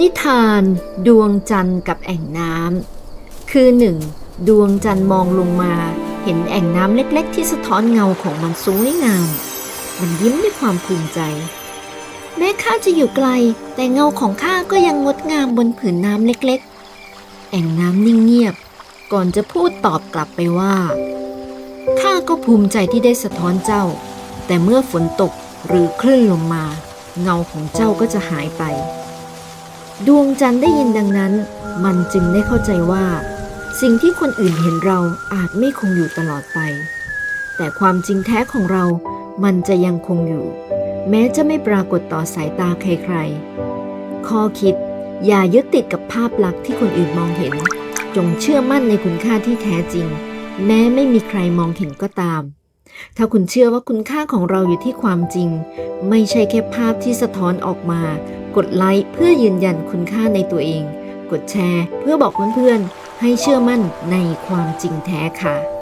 นิทานดวงจันทร์กับแอ่งน้ำคือหนึ่งดวงจันทร์มองลงมา เห็นแอ่งน้ำเล็กๆ ที่สะท้อนเงาของมันสวยงาม มันยิ้มด้วยความภูมิใจ แม้ข้าจะอยู่ไกล แต่เงาของข้าก็ยังงดงามบนผืนน้ำเล็กๆ แอ่งน้ำนิ่งเงียบ ก่อนจะพูดตอบกลับไปว่าข้าก็ภูมิใจที่ได้สะท้อนเจ้า แต่เมื่อฝนตกหรือคลื่นลงมา เงาของเจ้าก็จะหายไป ดวงจันทร์ได้ยินดังนั้น มันจึงได้เข้าใจว่า สิ่งที่คนอื่นเห็นเราอาจไม่คงอยู่ตลอดไป แต่ความจริงแท้ของเรา มันจะยังคงอยู่ แม้จะไม่ปรากฏต่อสายตาใครๆ ข้อคิดอย่ายึดติดกับภาพลักษณ์ที่คนอื่นมองเห็น จงเชื่อมั่นในคุณค่าที่แท้จริง แม้ไม่มีใครมองเห็นก็ตาม ถ้าคุณเชื่อว่าคุณค่าของเราอยู่ที่ความจริง ไม่ใช่แค่ภาพที่สะท้อนออกมา กดไลค์เพื่อยืนยันคุณค่าในตัวเอง กดแชร์เพื่อบอกเพื่อนๆให้เชื่อมั่นในความจริงแท้ค่ะ